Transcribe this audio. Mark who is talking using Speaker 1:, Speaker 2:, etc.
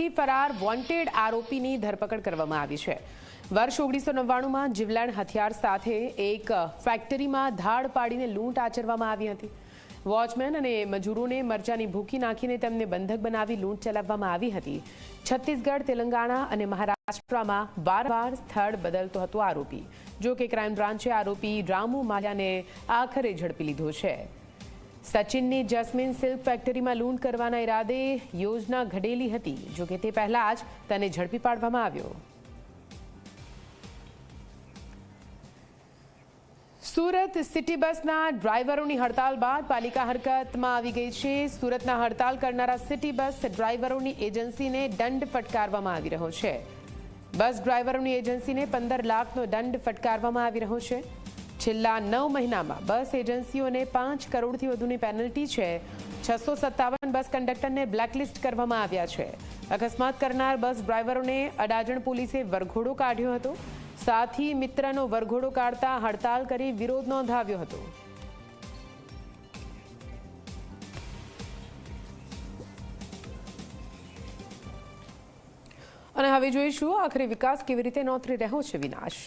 Speaker 1: પ્રદેશથી ફરાર વોન્ટેડ આરોપીની ધરપકડ કરવામાં આવી છે. વર્ષ ઓગણીસો નવ્વાણુંમાં જીવલેણ હથિયાર સાથે એક ફેક્ટરીમાં ધાડ પાડીને લૂંટ આચરવામાં આવી હતી. વોચમેન અને મજૂરોને મરચાની ભૂકી નાખીને તેમને બંધક બનાવી લૂંટ ચલાવવામાં આવી હતી. છત્તીસગઢ, તેલંગાણા અને મહારાષ્ટ્રમાં વારંવાર સ્થળ બદલતો હતો આરોપી. જો કે ક્રાઇમ બ્રાન્ચે આરોપી રામુ માલ્યાને આખરે ઝડપી લીધો છે. સચિનની જસ્મીન સિલ્ક ફેક્ટરીમાં લૂંટ કરવાના ઈરાદે યોજના ઘડેલી હતી. જોકે તે પહેલા જ તેને ઝડપી પાડવામાં આવ્યો. સુરત સિટી બસના ડ્રાઈવરોની હડતાલ બાદ પાલિકા હરકતમાં આવી ગઈ છે. સુરતના હડતાલ કરનારા સિટી બસ ડ્રાઈવરોની એજન્સીને દંડ ફટકારવામાં આવી રહ્યો છે. બસ ડ્રાઈવરોની એજન્સીને પંદર લાખનો દંડ ફટકારવામાં આવી રહ્યો છે. છેલ્લા નવ મહિનામાં બસ એજન્સીઓને પાંચ કરોડથી વધુની પેનલ્ટી છે. છસો સત્તાવન બસ કંડક્ટરને બ્લેકલિસ્ટ કરવામાં આવ્યા છે. અકસ્માત કરનાર બસ ડ્રાઈવરોને અડાજણ પોલીસે વરઘોડો કાઢ્યો હતો. સાથી મિત્રનો વરઘોડો કાઢતા હડતાલ કરી વિરોધ નોંધાવ્યો હતો. અને હવે જોઈશું આખરે વિકાસ કેવી રીતે નોતરી રહ્યો છે વિનાશ.